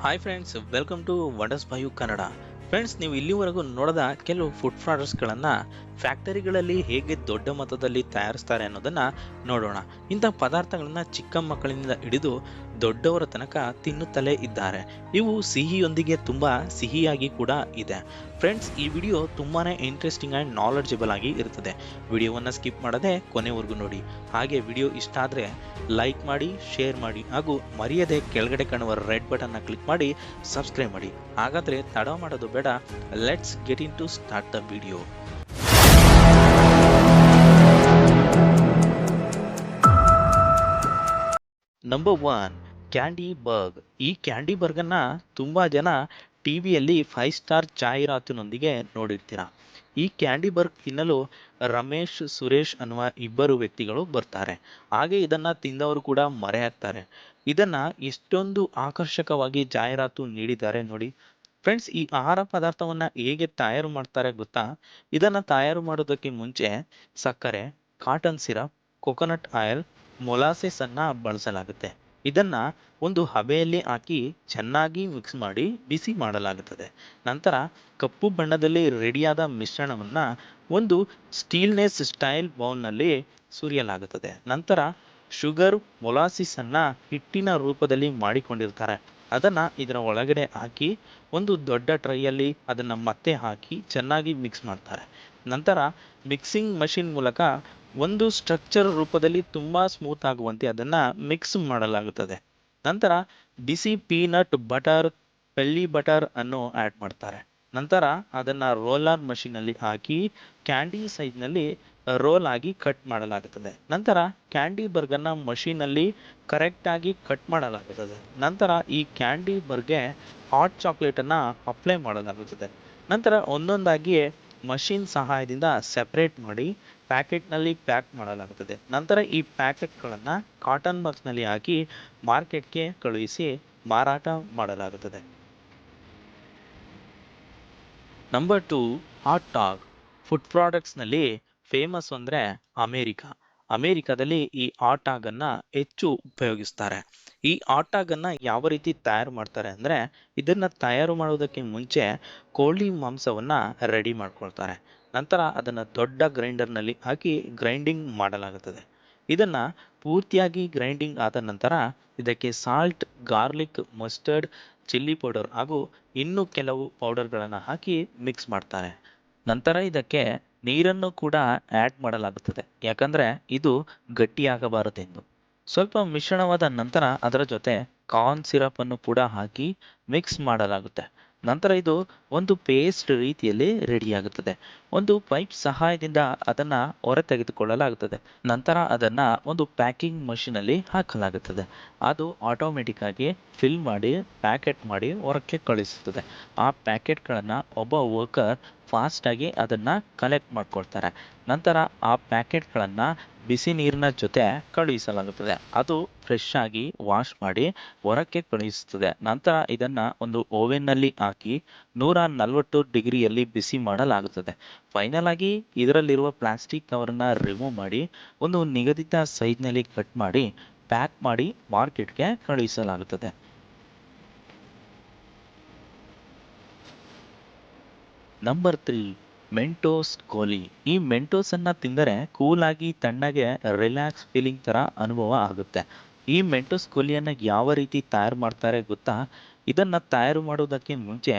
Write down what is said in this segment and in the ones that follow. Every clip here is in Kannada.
Hi friends welcome to wonders boy Kannada friends ನೀವು ಇಲ್ಲಿವರೆಗೂ ನೋಡದ ಕೆಲವು ಫುಡ್ ಪ್ರಾಡಕ್ಟ್ಸ್ಗಳನ್ನು ಫ್ಯಾಕ್ಟರಿಗಳಲ್ಲಿ ಹೇಗೆ ದೊಡ್ಡ ಮೊತ್ತದಲ್ಲಿ ತಯಾರಿಸ್ತಾರೆ ಅನ್ನೋದನ್ನು ನೋಡೋಣ. ಇಂಥ ಪದಾರ್ಥಗಳನ್ನು ಚಿಕ್ಕ ಮಕ್ಕಳಿಂದ ಹಿಡಿದು ದೊಡ್ಡವರ ತನಕ ತಿನ್ನುತ್ತಲೇ ಇದ್ದಾರೆ. ಇವು ಸಿಹಿಯೊಂದಿಗೆ ತುಂಬ ಸಿಹಿಯಾಗಿ ಕೂಡ ಇದೆ. ಫ್ರೆಂಡ್ಸ್, ಈ ವಿಡಿಯೋ ತುಂಬಾ ಇಂಟ್ರೆಸ್ಟಿಂಗ್ ಆ್ಯಂಡ್ ನಾಲೆಡ್ಜಬಲ್ ಆಗಿ ಇರ್ತದೆ. ವಿಡಿಯೋವನ್ನು ಸ್ಕಿಪ್ ಮಾಡದೆ ಕೊನೆವರೆಗೂ ನೋಡಿ. ಹಾಗೆ ವಿಡಿಯೋ ಇಷ್ಟ ಆದರೆ ಲೈಕ್ ಮಾಡಿ ಶೇರ್ ಮಾಡಿ ಹಾಗೂ ಮರೆಯದೆ ಕೆಳಗಡೆ ಕಾಣುವ ರೆಡ್ ಬಟನ್ನ ಕ್ಲಿಕ್ ಮಾಡಿ ಸಬ್ಸ್ಕ್ರೈಬ್ ಮಾಡಿ. ಹಾಗಾದರೆ ತಡ ಮಾಡೋದು ಬೇಡ. Let's get in to start the video number one candy burg ಈ ಕ್ಯಾಂಡಿ ಬರ್ಗನ್ನು ತುಂಬ ಜನ ಟಿ ವಿಯಲ್ಲಿ ಫೈವ್ ಸ್ಟಾರ್ ಜಾಹೀರಾತಿನೊಂದಿಗೆ ನೋಡಿರ್ತೀರ. ಈ ಕ್ಯಾಂಡಿ ಬರ್ಗ್ ತಿನ್ನಲು ರಮೇಶ್, ಸುರೇಶ್ ಅನ್ನುವ ಇಬ್ಬರು ವ್ಯಕ್ತಿಗಳು ಬರ್ತಾರೆ. ಹಾಗೆ ಇದನ್ನು ತಿಂದವರು ಕೂಡ ಮರೆಯಾಗ್ತಾರೆ ಇದನ್ನು ಎಷ್ಟೊಂದು ಆಕರ್ಷಕವಾಗಿ ಜಾಹೀರಾತು ನೀಡಿದ್ದಾರೆ ನೋಡಿ. ಫ್ರೆಂಡ್ಸ್ ಈ ಆಹಾರ ಪದಾರ್ಥವನ್ನು ಹೇಗೆ ತಯಾರು ಮಾಡ್ತಾರೆ ಗೊತ್ತಾ? ಇದನ್ನು ತಯಾರು ಮಾಡೋದಕ್ಕೆ ಮುಂಚೆ ಸಕ್ಕರೆ cotton syrup coconut oil molasses ಅನ್ನ ಬಳಸಲಾಗುತ್ತೆ. ಇದನ್ನ ಒಂದು ಹಬೆಯಲ್ಲಿ ಹಾಕಿ ಚೆನ್ನಾಗಿ ಮಿಕ್ಸ್ ಮಾಡಿ ಬಿಸಿ ಮಾಡಲಾಗುತ್ತದೆ. ನಂತರ ಕಪ್ಪು ಬಣ್ಣದಲ್ಲಿ ರೆಡಿಯಾದ ಮಿಶ್ರಣವನ್ನ ಒಂದು ಸ್ಟೀಲ್ನೆಸ್ ಸ್ಟೈಲ್ ಬೌಲ್ನಲ್ಲಿ ಸುರಿಯಲಾಗುತ್ತದೆ. ನಂತರ ಶುಗರ್, ಮೊಲಾಸಿಸ್ ಅನ್ನ ಹಿಟ್ಟಿನ ರೂಪದಲ್ಲಿ ಮಾಡಿಕೊಂಡಿರ್ತಾರೆ. ಅದನ್ನ ಇದರ ಒಳಗಡೆ ಹಾಕಿ ಒಂದು ದೊಡ್ಡ ಟ್ರೈಯಲ್ಲಿ ಅದನ್ನು ಮತ್ತೆ ಹಾಕಿ ಚೆನ್ನಾಗಿ ಮಿಕ್ಸ್ ಮಾಡ್ತಾರೆ. ನಂತರ ಮಿಕ್ಸಿಂಗ್ ಮಷಿನ್ ಮೂಲಕ ಒಂದು ಸ್ಟ್ರಕ್ಚರ್ ರೂಪದಲ್ಲಿ ತುಂಬ ಸ್ಮೂತ್ ಆಗುವಂತೆ ಅದನ್ನು ಮಿಕ್ಸ್ ಮಾಡಲಾಗುತ್ತದೆ. ನಂತರ ಬಿಸಿ ಪೀನಟ್ ಬಟರ್ ಪೆಲ್ಲಿ ಬಟರ್ ಅನ್ನು ಆ್ಯಡ್ ಮಾಡ್ತಾರೆ. ನಂತರ ಅದನ್ನು ರೋಲರ್ ಮಷಿನಲ್ಲಿ ಹಾಕಿ ಕ್ಯಾಂಡಿ ಸೈಜ್ನಲ್ಲಿ ರೋಲ್ ಆಗಿ ಕಟ್ ಮಾಡಲಾಗುತ್ತದೆ. ನಂತರ ಕ್ಯಾಂಡಿ ಬರ್ಗರ್ನ ಮಷೀನಲ್ಲಿ ಅಲ್ಲಿ ಕರೆಕ್ಟ್ ಆಗಿ ಕಟ್ ಮಾಡಲಾಗುತ್ತದೆ. ನಂತರ ಈ ಕ್ಯಾಂಡಿ ಬರ್ಗೆ ಹಾಟ್ ಚಾಕ್ಲೇಟನ್ನು ಅಪ್ಲೈ ಮಾಡಲಾಗುತ್ತದೆ. ನಂತರ ಒಂದೊಂದಾಗಿ ಮಷೀನ್ ಸಹಾಯದಿಂದ ಸೆಪರೇಟ್ ಮಾಡಿ ಪ್ಯಾಕೆಟ್ನಲ್ಲಿ ಪ್ಯಾಕ್ ಮಾಡಲಾಗುತ್ತದೆ. ನಂತರ ಈ ಪ್ಯಾಕೆಟ್ಗಳನ್ನು ಕಾಟನ್ ಬಾಕ್ಸ್ನಲ್ಲಿ ಹಾಕಿ ಮಾರ್ಕೆಟ್ಗೆ ಕಳುಹಿಸಿ ಮಾರಾಟ ಮಾಡಲಾಗುತ್ತದೆ. Number two, hot dog food ಪ್ರಾಡಕ್ಟ್ಸ್ನಲ್ಲಿ famous ಅಂದರೆ ಅಮೇರಿಕಾ. ಅಮೇರಿಕಾದಲ್ಲಿ ಈ ಆಟಾಗ್ ಅನ್ನ ಹೆಚ್ಚು ಉಪಯೋಗಿಸ್ತಾರೆ. ಈ ಆಟಾಗ್ ಅನ್ನ ಯಾವ ರೀತಿ ತಯಾರು ಮಾಡ್ತಾರೆ ಅಂದ್ರೆ ಇದನ್ನ ತಯಾರು ಮಾಡೋದಕ್ಕೆ ಮುಂಚೆ ಕೋಳಿ ಮಾಂಸವನ್ನ ರೆಡಿ ಮಾಡ್ಕೊಳ್ತಾರೆ. ನಂತರ ಅದನ್ನ ದೊಡ್ಡ ಗ್ರೈಂಡರ್ನಲ್ಲಿ ಹಾಕಿ ಗ್ರೈಂಡಿಂಗ್ ಮಾಡಲಾಗುತ್ತದೆ. ಇದನ್ನು ಪೂರ್ತಿಯಾಗಿ ಗ್ರೈಂಡಿಂಗ್ ಆದ ನಂತರ ಇದಕ್ಕೆ salt, garlic, mustard, chilli powder ಹಾಗೂ ಇನ್ನು ಕೆಲವು ಪೌಡರ್ಗಳನ್ನು ಹಾಕಿ ಮಿಕ್ಸ್ ಮಾಡ್ತಾರೆ. ನಂತರ ಇದಕ್ಕೆ ನೀರನ್ನು ಕೂಡ ಆ್ಯಡ್ ಮಾಡಲಾಗುತ್ತದೆ. ಯಾಕಂದರೆ ಇದು ಗಟ್ಟಿಯಾಗಬಾರದೆಂದು. ಸ್ವಲ್ಪ ಮಿಶ್ರಣವಾದ ನಂತರ ಅದರ ಜೊತೆ ಕಾರ್ನ್ ಸಿರಪ್ ಅನ್ನು ಕೂಡ ಹಾಕಿ ಮಿಕ್ಸ್ ಮಾಡಲಾಗುತ್ತೆ. ನಂತರ ಇದು ಒಂದು ಪೇಸ್ಟ್ ರೀತಿಯಲ್ಲಿ ರೆಡಿಯಾಗುತ್ತದೆ. ಒಂದು ಪೈಪ್ ಸಹಾಯದಿಂದ ಅದನ್ನ ಹೊರ ತೆಗೆದುಕೊಳ್ಳಲಾಗುತ್ತದೆ. ನಂತರ ಅದನ್ನ ಒಂದು ಪ್ಯಾಕಿಂಗ್ ಮಷಿನಲ್ಲಿ ಹಾಕಲಾಗುತ್ತದೆ. ಅದು ಆಟೋಮೆಟಿಕ್ ಆಗಿ ಫಿಲ್ ಮಾಡಿ ಪ್ಯಾಕೆಟ್ ಮಾಡಿ, ಹೊರಕ್ಕೆ ಕಳಿಸುತ್ತದೆ. ಆ ಪ್ಯಾಕೆಟ್ಗಳನ್ನು ಒಬ್ಬ ವರ್ಕರ್ ಫಾಸ್ಟ್ ಆಗಿ ಅದನ್ನ ಕಲೆಕ್ಟ್ ಮಾಡ್ಕೊಳ್ತಾರೆ. ನಂತರ ಆ ಪ್ಯಾಕೆಟ್ಗಳನ್ನು ಬಿಸಿ ನೀರಿನ ಜೊತೆ ಕಳುಹಿಸಲಾಗುತ್ತದೆ. ಅದು ಫ್ರೆಶ್ ಆಗಿ ವಾಶ್ ಮಾಡಿ ಹೊರಕ್ಕೆ ಕಳುಹಿಸುತ್ತದೆ. ನಂತರ ಇದನ್ನ ಒಂದು ಓವೆನ್ನಲ್ಲಿ ಹಾಕಿ ನೂರ ನಲವತ್ತು ಡಿಗ್ರಿಯಲ್ಲಿ ಬಿಸಿ ಮಾಡಲಾಗುತ್ತದೆ. ಫೈನಲ್ ಆಗಿ ಇದರಲ್ಲಿರುವ ಪ್ಲಾಸ್ಟಿಕ್ ಕವರನ್ನು ರಿಮೂವ್ ಮಾಡಿ ಒಂದು ನಿಗದಿತ ಸೈಜ್ನಲ್ಲಿ ಕಟ್ ಮಾಡಿ, ಪ್ಯಾಕ್ ಮಾಡಿ ಮಾರ್ಕೆಟ್ಗೆ ಕಳುಹಿಸಲಾಗುತ್ತದೆ. ನಂಬರ್ ತ್ರೀ ಮೆಂಟೋಸ್ ಕೋಲಿ ಈ ಮೆಂಟೋಸ್ ಅನ್ನ ತಿಂದರೆ ಕೂಲ್ ಆಗಿ ತಣ್ಣಗೆ ರಿಲ್ಯಾಕ್ಸ್ ಫೀಲಿಂಗ್ ತರ ಅನುಭವ ಆಗುತ್ತೆ. ಈ ಮೆಂಟೋಸ್ ಕೋಲಿಯನ್ನ ಯಾವ ರೀತಿ ತಯಾರು ಮಾಡ್ತಾರೆ ಗೊತ್ತಾ? ಇದನ್ನು ತಯಾರು ಮಾಡೋದಕ್ಕೆ ಮುಂಚೆ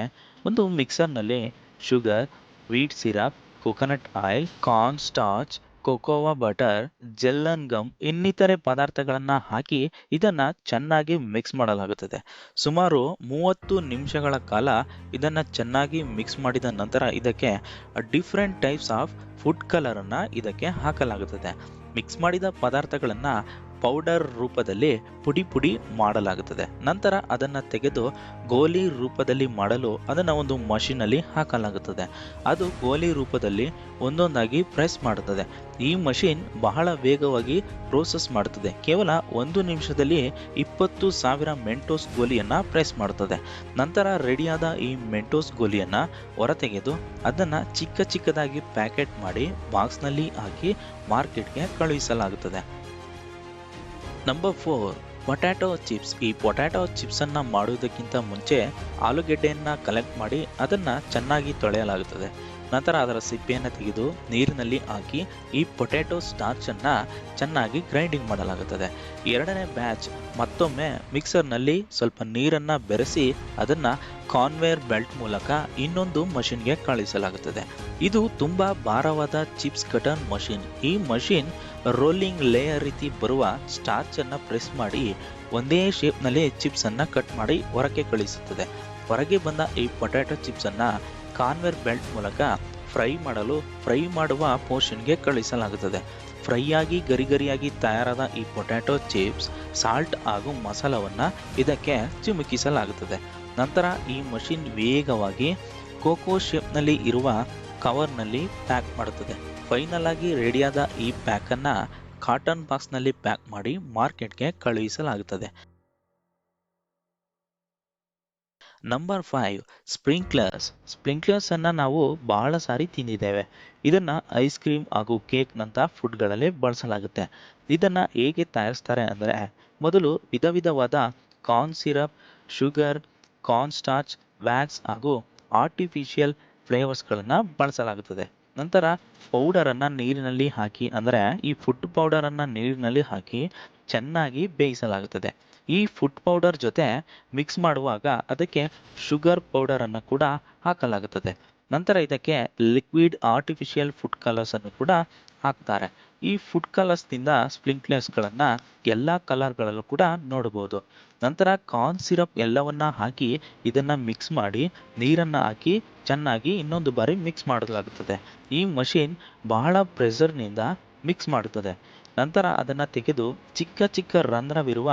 ಒಂದು ಮಿಕ್ಸರ್ನಲ್ಲಿ sugar wheat syrup coconut oil corn starch cocoa butter, gellan gum ಇನ್ನಿತರೆ ಪದಾರ್ಥಗಳನ್ನು ಹಾಕಿ ಇದನ್ನು ಚೆನ್ನಾಗಿ ಮಿಕ್ಸ್ ಮಾಡಲಾಗುತ್ತದೆ. ಸುಮಾರು ಮೂವತ್ತು ನಿಮಿಷಗಳ ಕಾಲ ಇದನ್ನ ಚೆನ್ನಾಗಿ ಮಿಕ್ಸ್ ಮಾಡಿದ ನಂತರ ಇದಕ್ಕೆ ಡಿಫ್ರೆಂಟ್ ಟೈಪ್ಸ್ ಆಫ್ ಫುಡ್ ಕಲರನ್ನು ಇದಕ್ಕೆ ಹಾಕಲಾಗುತ್ತದೆ. ಮಿಕ್ಸ್ ಮಾಡಿದ ಪದಾರ್ಥಗಳನ್ನ ಪೌಡರ್ ರೂಪದಲ್ಲಿ ಪುಡಿ ಪುಡಿ ಮಾಡಲಾಗುತ್ತದೆ. ನಂತರ ಅದನ್ನ ತೆಗೆದು ಗೋಲಿ ರೂಪದಲ್ಲಿ ಮಾಡಲು ಅದನ್ನ ಒಂದು ಮಷೀನಲ್ಲಿ ಹಾಕಲಾಗುತ್ತದೆ. ಅದು ಗೋಲಿ ರೂಪದಲ್ಲಿ ಒಂದೊಂದಾಗಿ ಪ್ರೆಸ್ ಮಾಡುತ್ತದೆ. ಈ ಮಷೀನ್ ಬಹಳ ವೇಗವಾಗಿ ಪ್ರೋಸೆಸ್ ಮಾಡುತ್ತದೆ. ಕೇವಲ ಒಂದು ನಿಮಿಷದಲ್ಲಿ ಇಪ್ಪತ್ತು ಸಾವಿರ ಮೆಂಟೋಸ್ ಗೋಲಿಯನ್ನ ಪ್ರೆಸ್ ಮಾಡುತ್ತದೆ. ನಂತರ ರೆಡಿಯಾದ ಈ ಮೆಂಟೋಸ್ ಗೋಲಿಯನ್ನ ಹೊರತೆಗೆದು ಅದನ್ನ ಚಿಕ್ಕ ಚಿಕ್ಕದಾಗಿ ಪ್ಯಾಕೆಟ್ ಮಾಡಿ ಬಾಕ್ಸ್ನಲ್ಲಿ ಹಾಕಿ ಮಾರ್ಕೆಟ್ಗೆ ಕಳುಹಿಸಲಾಗುತ್ತದೆ. ನಂಬರ್ ಫೋರ್ ಪೊಟ್ಯಾಟೊ ಚಿಪ್ಸ್ ಈ ಪೊಟ್ಯಾಟೊ ಚಿಪ್ಸನ್ನು ಮಾಡುವುದಕ್ಕಿಂತ ಮುಂಚೆ ಆಲೂಗೆಡ್ಡೆಯನ್ನು ಕಲೆಕ್ಟ್ ಮಾಡಿ ಅದನ್ನು ಚೆನ್ನಾಗಿ ತೊಳೆಯಲಾಗುತ್ತದೆ. ನಂತರ ಅದರ ಸಿಪ್ಪೆಯನ್ನು ತೆಗೆದು ನೀರಿನಲ್ಲಿ ಹಾಕಿ ಈ ಪೊಟ್ಯಾಟೊ ಸ್ಟಾರ್ಚನ್ನು ಚೆನ್ನಾಗಿ ಗ್ರೈಂಡಿಂಗ್ ಮಾಡಲಾಗುತ್ತದೆ. ಎರಡನೇ ಬ್ಯಾಚ್ ಮತ್ತೊಮ್ಮೆ ಮಿಕ್ಸರ್ನಲ್ಲಿ ಸ್ವಲ್ಪ ನೀರನ್ನು ಬೆರೆಸಿ ಅದನ್ನು ಕಾನ್ವೇರ್ ಬೆಲ್ಟ್ ಮೂಲಕ ಇನ್ನೊಂದು ಮಷಿನ್ಗೆ ಕಳುಹಿಸಲಾಗುತ್ತದೆ ಇದು ತುಂಬ ಭಾರವಾದ ಚಿಪ್ಸ್ ಕಟರ್ ಮಷಿನ್ ಈ ಮಷಿನ್ ರೋಲಿಂಗ್ ಲೇಯರ್ ರೀತಿ ಬರುವ ಸ್ಟಾರ್ಚನ್ನು ಪ್ರೆಸ್ ಮಾಡಿ ಒಂದೇ ಶೇಪ್ನಲ್ಲಿ ಚಿಪ್ಸನ್ನು ಕಟ್ ಮಾಡಿ ಹೊರಕ್ಕೆ ಕಳುಹಿಸುತ್ತದೆ ಹೊರಗೆ ಬಂದ ಈ ಪೊಟ್ಯಾಟೊ ಚಿಪ್ಸನ್ನು ಕಾನ್ವೇರ್ ಬೆಲ್ಟ್ ಮೂಲಕ ಫ್ರೈ ಮಾಡಲು, ಫ್ರೈ ಮಾಡುವ ಪೋರ್ಷನ್ಗೆ ಕಳಿಸಲಾಗುತ್ತದೆ. ಫ್ರೈ ಆಗಿ, ಗರಿಗರಿಯಾಗಿ ತಯಾರಾದ ಈ ಪೊಟ್ಯಾಟೊ ಚಿಪ್ಸ್ ಸಾಲ್ಟ್ ಹಾಗೂ ಮಸಾಲವನ್ನು ಇದಕ್ಕೆ ಚಿಮುಕಿಸಲಾಗುತ್ತದೆ. ನಂತರ ಈ ಮಷಿನ್ ವೇಗವಾಗಿ ಕೋಕೋ ಶೇಪ್ನಲ್ಲಿ ಇರುವ ಕವರ್ನಲ್ಲಿ ಪ್ಯಾಕ್ ಮಾಡುತ್ತದೆ. ಫೈನಲ್ ಆಗಿ ರೆಡಿಯಾದ ಈ ಪ್ಯಾಕನ್ನು ಕಾಟನ್ ಬಾಕ್ಸ್ನಲ್ಲಿ ಪ್ಯಾಕ್ ಮಾಡಿ ಮಾರ್ಕೆಟ್ಗೆ ಕಳುಹಿಸಲಾಗುತ್ತದೆ. ನಂಬರ್ ಫೈವ್ ಸ್ಪ್ರಿಂಕ್ಲರ್ಸ್ ಸ್ಪ್ರಿಂಕ್ಲರ್ಸ್ ಅನ್ನ ನಾವು ಬಹಳ ಸಾರಿ ತಿಂದಿದ್ದೇವೆ. ಇದನ್ನು ಐಸ್ ಕ್ರೀಮ್ ಹಾಗೂ ಕೇಕ್ನಂಥ ಫುಡ್ಗಳಲ್ಲಿ ಬಳಸಲಾಗುತ್ತೆ. ಇದನ್ನು ಹೇಗೆ ತಯಾರಿಸ್ತಾರೆ ಅಂದರೆ, ಮೊದಲು ವಿಧ ವಿಧವಾದ corn syrup sugar corn starch wax ಹಾಗೂ ಆರ್ಟಿಫಿಷಿಯಲ್ ಫ್ಲೇವರ್ಸ್ಗಳನ್ನು ಬಳಸಲಾಗುತ್ತದೆ. ನಂತರ ಪೌಡರನ್ನು ನೀರಿನಲ್ಲಿ ಹಾಕಿ, ಅಂದರೆ ಈ ಫುಡ್ ಪೌಡರನ್ನು ನೀರಿನಲ್ಲಿ ಹಾಕಿ ಚೆನ್ನಾಗಿ ಬೇಯಿಸಲಾಗುತ್ತದೆ. ಈ ಫುಡ್ ಪೌಡರ್ ಜೊತೆ ಮಿಕ್ಸ್ ಮಾಡುವಾಗ ಅದಕ್ಕೆ ಶುಗರ್ ಪೌಡರನ್ನು ಕೂಡ ಹಾಕಲಾಗುತ್ತದೆ. ನಂತರ ಇದಕ್ಕೆ ಲಿಕ್ವಿಡ್ ಆರ್ಟಿಫಿಷಿಯಲ್ ಫುಡ್ ಕಲರ್ಸನ್ನು ಕೂಡ ಹಾಕ್ತಾರೆ. ಈ ಫುಡ್ ಕಲರ್ಸ್ನಿಂದ ಸ್ಪ್ರಿಂಕ್ಲರ್ಸ್ಗಳನ್ನು ಎಲ್ಲ ಕಲರ್ಗಳಲ್ಲೂ ಕೂಡ ನೋಡಬಹುದು. ನಂತರ ಕಾರ್ನ್ ಸಿರಪ್ ಎಲ್ಲವನ್ನ ಹಾಕಿ ಇದನ್ನು ಮಿಕ್ಸ್ ಮಾಡಿ ನೀರನ್ನು ಹಾಕಿ ಚೆನ್ನಾಗಿ ಇನ್ನೊಂದು ಬಾರಿ ಮಿಕ್ಸ್ ಮಾಡಲಾಗುತ್ತದೆ. ಈ ಮಷಿನ್ ಬಹಳ ಪ್ರೆಷರ್ನಿಂದ ಮಿಕ್ಸ್ ಮಾಡುತ್ತದೆ. ನಂತರ ಅದನ್ನು ತೆಗೆದು ಚಿಕ್ಕ ಚಿಕ್ಕ ರಂಧ್ರವಿರುವ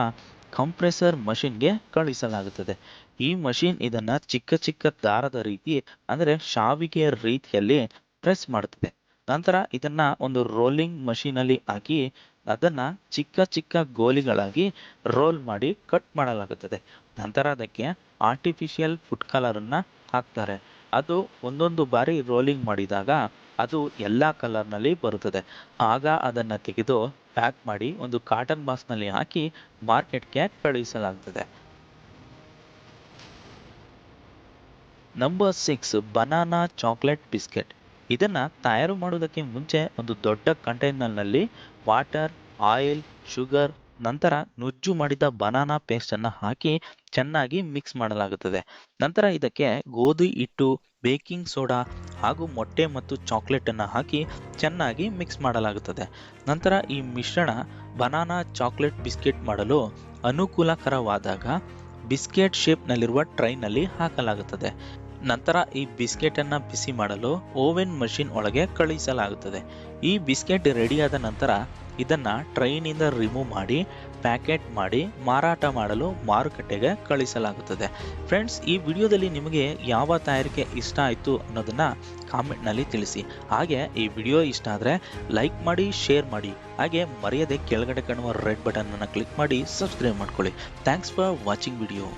ಕಂಪ್ರೆಸರ್ ಮಷಿನ್ಗೆ ಕಳಿಸಲಾಗುತ್ತದೆ. ಈ ಮಷಿನ್ ಇದನ್ನು ಚಿಕ್ಕ ಚಿಕ್ಕ ದಾರದ ರೀತಿ, ಅಂದರೆ ಶಾವಿಗೆಯ ರೀತಿಯಲ್ಲಿ ಪ್ರೆಸ್ ಮಾಡುತ್ತದೆ. ನಂತರ ಇದನ್ನ ಒಂದು ರೋಲಿಂಗ್ ಮಷೀನಲ್ಲಿ ಹಾಕಿ, ಅದನ್ನ ಚಿಕ್ಕ ಚಿಕ್ಕ ಗೋಲಿಗಳಾಗಿ ರೋಲ್ ಮಾಡಿ ಕಟ್ ಮಾಡಲಾಗುತ್ತದೆ. ನಂತರ ಅದಕ್ಕೆ ಆರ್ಟಿಫಿಷಿಯಲ್ ಫುಡ್ ಕಲರನ್ನು ಹಾಕ್ತಾರೆ. ಅದು ಒಂದೊಂದು ಬಾರಿ ರೋಲಿಂಗ್ ಮಾಡಿದಾಗ ಅದು ಎಲ್ಲ ಕಲರ್ನಲ್ಲಿ ಬರುತ್ತದೆ. ಆಗ ಅದನ್ನು ತೆಗೆದು ಪ್ಯಾಕ್ ಮಾಡಿ ಒಂದು ಕಾಟನ್ ಬಾಕ್ಸ್ನಲ್ಲಿ ಹಾಕಿ ಮಾರ್ಕೆಟ್ಗೆ ಕಳುಹಿಸಲಾಗುತ್ತದೆ number six banana chocolate biscuit ಇದನ್ನು ತಯಾರು ಮಾಡುವುದಕ್ಕೆ ಮುಂಚೆ ಒಂದು ದೊಡ್ಡ ಕಂಟೈನರ್ನಲ್ಲಿ ವಾಟರ್ ಆಯಿಲ್ ಶುಗರ್ ನಂತರ ನುಜ್ಜು ಮಾಡಿದ ಬನಾನಾ ಪೇಸ್ಟನ್ನು ಹಾಕಿ ಚೆನ್ನಾಗಿ ಮಿಕ್ಸ್ ಮಾಡಲಾಗುತ್ತದೆ. ನಂತರ ಇದಕ್ಕೆ ಗೋಧಿ ಹಿಟ್ಟು ಬೇಕಿಂಗ್ ಸೋಡಾ ಹಾಗೂ ಮೊಟ್ಟೆ ಮತ್ತು ಚಾಕ್ಲೇಟನ್ನು ಹಾಕಿ ಚೆನ್ನಾಗಿ ಮಿಕ್ಸ್ ಮಾಡಲಾಗುತ್ತದೆ. ನಂತರ ಈ ಮಿಶ್ರಣ ಬನಾನಾ ಚಾಕ್ಲೇಟ್ ಬಿಸ್ಕೆಟ್ ಮಾಡಲು ಅನುಕೂಲಕರವಾದಾಗ ಬಿಸ್ಕೆಟ್ ಶೇಪ್ನಲ್ಲಿರುವ ಟ್ರೈನಲ್ಲಿ ಹಾಕಲಾಗುತ್ತದೆ. ನಂತರ ಈ ಬಿಸ್ಕೆಟನ್ನು ಬಿಸಿ ಮಾಡಲು ಓವೆನ್ ಮಷಿನ್ ಒಳಗೆ ಕಳುಹಿಸಲಾಗುತ್ತದೆ. ಈ ಬಿಸ್ಕೆಟ್ ರೆಡಿಯಾದ ನಂತರ ಇದನ್ನು ಟ್ರೈನಿಂದ ರಿಮೂವ್ ಮಾಡಿ, ಪ್ಯಾಕೆಟ್ ಮಾಡಿ, ಮಾರಾಟ ಮಾಡಲು ಮಾರುಕಟ್ಟೆಗೆ ಕಳಿಸಲಾಗುತ್ತದೆ. ಫ್ರೆಂಡ್ಸ್, ಈ ವಿಡಿಯೋದಲ್ಲಿ ನಿಮಗೆ ಯಾವ ತಯಾರಿಕೆ ಇಷ್ಟ ಆಯಿತು ಅನ್ನೋದನ್ನು ಕಾಮೆಂಟ್ನಲ್ಲಿ ತಿಳಿಸಿ. ಹಾಗೆ ಈ ವಿಡಿಯೋ ಇಷ್ಟ ಆದರೆ ಲೈಕ್ ಮಾಡಿ, ಶೇರ್ ಮಾಡಿ. ಹಾಗೆ ಮರೆಯದೆ ಕೆಳಗಡೆ ಕಾಣುವ ರೆಡ್ ಬಟನನ್ನು ಕ್ಲಿಕ್ ಮಾಡಿ, ಸಬ್ಸ್ಕ್ರೈಬ್ ಮಾಡ್ಕೊಳ್ಳಿ. Thanks for watching video.